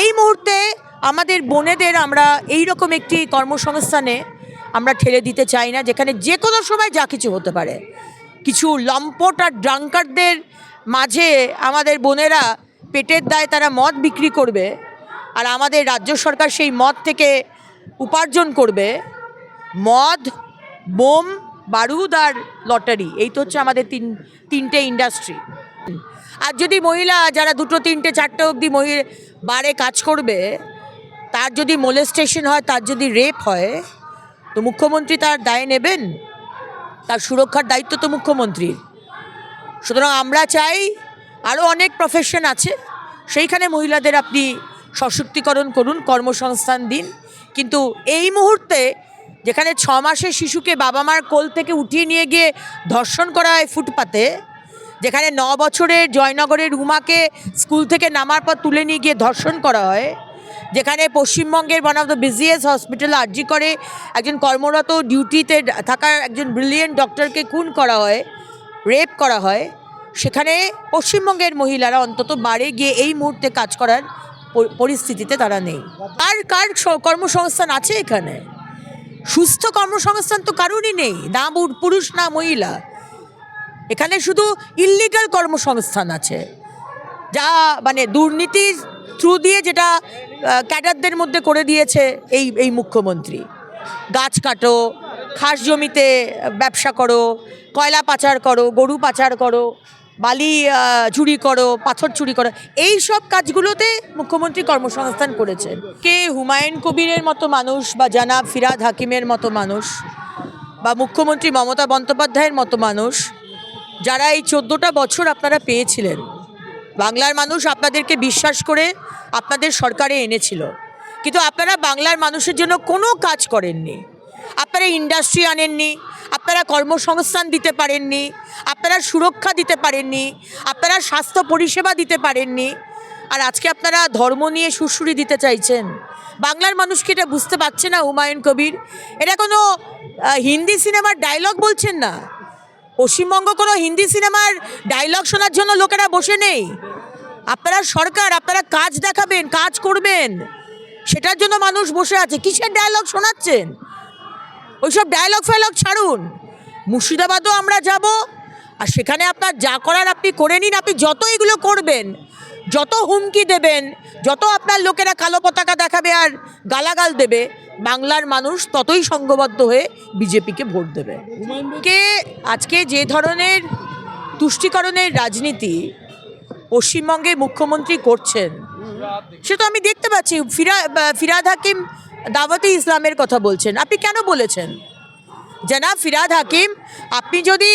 এই মুহূর্তে আমাদের বোনেদের আমরা এই রকম একটি কর্মসংস্থানে আমরা ঠেলে দিতে চাই না, যেখানে যে কোনো সময় যা কিছু হতে পারে। কিছু লম্পট আর ড্রাঙ্কারদের মাঝে আমাদের বোনেরা পেটের দায়ে তারা মদ বিক্রি করবে আর আমাদের রাজ্য সরকার সেই মদ থেকে উপার্জন করবে। মদ, বোম, বারুদ আর লটারি, এই তো হচ্ছে আমাদের তিন, তিনটে ইন্ডাস্ট্রি আর যদি মহিলা যারা দুটো, তিনটে, চারটে অবধি মহিলা বারে কাজ করবে, তার যদি মোলেস্টেশন হয়, তার যদি রেপ হয়, তো মুখ্যমন্ত্রী তার দায় নেবেন? তার সুরক্ষার দায়িত্ব তো মুখ্যমন্ত্রীর। সুতরাং আমরা চাই আরও অনেক প্রফেশন আছে, সেইখানে মহিলাদের আপনি সশক্তিকরণ করুন, কর্মসংস্থান দিন। কিন্তু এই মুহূর্তে যেখানে ছ মাসের শিশুকে বাবা মার কোল থেকে উঠিয়ে নিয়ে গিয়ে ধর্ষণ করা হয় ফুটপাতে যেখানে ন বছরের জয়নগরের রুমাকে স্কুল থেকে নামার পর তুলে নিয়ে গিয়ে ধর্ষণ করা হয়, যেখানে পশ্চিমবঙ্গের one of the biggest hospital আর্জি করে একজন কর্মরত ডিউটিতে থাকা একজন ব্রিলিয়েন্ট ডক্টরকে খুন করা হয় রেপ করা হয়। সেখানে পশ্চিমবঙ্গের মহিলারা অন্তত বাড়ি গিয়ে এই মুহূর্তে কাজ করার পরিস্থিতিতে তারা নেই। আর কার কর্মসংস্থান আছে এখানে? সুস্থ কর্মসংস্থান তো কারোরই নেই, না পুরুষ, না মহিলা। এখানে শুধু ইল্লিগাল কর্মসংস্থান আছে। যা মানে দুর্নীতির থ্রু দিয়ে যেটা ক্যাডারদের মধ্যে করে দিয়েছে এই এই মুখ্যমন্ত্রী। গাছ কাটো, খাস জমিতে ব্যবসা করো, কয়লা পাচার করো, গরু পাচার করো, বালি চুরি করো, পাথর চুরি করো, এই সব কাজগুলোতে মুখ্যমন্ত্রী কর্মসংস্থান করেছেন। কে হুমায়ুন কবিরের মতো মানুষ বা জানাব ফিরাদ হাকিমের মতো মানুষ বা মুখ্যমন্ত্রী মমতা বন্দ্যোপাধ্যায়ের মতো মানুষ যারা এই চোদ্দোটা বছর আপনারা পেয়েছিলেন, বাংলার মানুষ আপনাদেরকে বিশ্বাস করে আপনাদের সরকারে এনেছিল। কিন্তু আপনারা বাংলার মানুষের জন্য কোনো কাজ করেননি। আপনারা ইন্ডাস্ট্রি আনেননি, আপনারা কর্মসংস্থান দিতে পারেননি, আপনারা সুরক্ষা দিতে পারেননি, আপনারা স্বাস্থ্য পরিষেবা দিতে পারেননি। আর আজকে আপনারা ধর্ম নিয়ে সুরসুরি দিতে চাইছেন। বাংলার মানুষকে এটা বুঝতে পারছে না হুমায়ুন কবির। এটা কোনো হিন্দি সিনেমার ডায়লগ বলছেন না? পশ্চিমবঙ্গ কোনো হিন্দি সিনেমার ডায়লগ শোনার জন্য লোকেরা বসে নেই। আপনারা সরকার, আপনারা কাজ দেখাবেন, কাজ করবেন, সেটার জন্য মানুষ বসে আছে। কিসের ডায়লগ শোনাচ্ছেন? ওইসব ডায়লগ ফায়লগ ছাড়ুন। মুর্শিদাবাদও আমরা যাব, আর সেখানে আপনার যা করার আপনি করে নিন, আপনি যত এগুলো করবেন যত হুমকি দেবেন, যত আপনার লোকেরা কালো পতাকা দেখাবে আর গালাগাল দেবে, বাংলার মানুষ ততই সঙ্গবদ্ধ হয়ে বিজেপিকে ভোট দেবে। কে আজকে যে ধরনের তুষ্টিকরণের রাজনীতি পশ্চিমবঙ্গের মুখ্যমন্ত্রী করছেন, সে তো আমি দেখতে পাচ্ছি, ফিরা ফিরাদ হাকিম দাওয়াতে ইসলামের কথা বলছেন। আপনি কেন বলেছেন? জনাব ফিরাদ হাকিম, আপনি যদি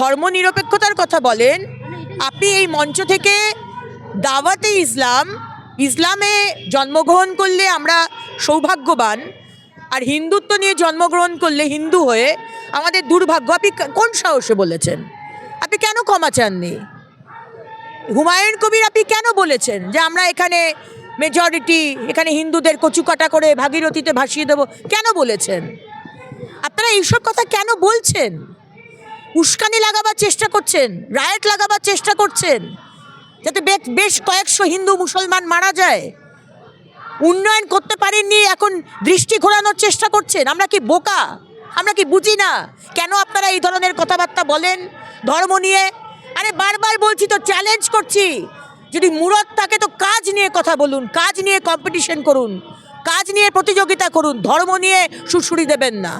ধর্মনিরপেক্ষতার কথা বলেন, আপনি এই মঞ্চ থেকে দাওয়াতে ইসলাম, ইসলামে জন্মগ্রহণ করলে আমরা সৌভাগ্যবান, আর হিন্দুত্ব নিয়ে জন্মগ্রহণ করলে হিন্দু হয়ে আমাদের দুর্ভাগ্য। আপনি কোন সাহসে বলেছেন? আপনি কেন ক্ষমা চাননি? হুমায়ুন কবির আপনি কেন বলেছেন যে আমরা এখানে মেজরিটি এখানে হিন্দুদের কচুকাটা করে ভাগীরথীতে ভাসিয়ে দেবো? কেন বলেছেন? আপনারা এইসব কথা কেন বলছেন? উস্কানি লাগাবার চেষ্টা করছেন রায়ট লাগাবার চেষ্টা করছেন যাতে বেশ কয়েকশো হিন্দু মুসলমান মারা যায়। উন্নয়ন করতে পারেননি, এখন দৃষ্টি ঘোরানোর চেষ্টা করছেন। আমরা কি বোকা? আমরা কি বুঝি না? কেন আপনারা এই ধরনের কথাবার্তা বলেন? ধর্ম নিয়ে? আরে বারবার বলছি তো চ্যালেঞ্জ করছি। যদি মুরত থাকে তো কাজ নিয়ে কথা বলুন, কাজ নিয়ে কম্পিটিশন করুন, কাজ নিয়ে প্রতিযোগিতা করুন, ধর্ম নিয়ে সুড়সুড়ি দেবেন না।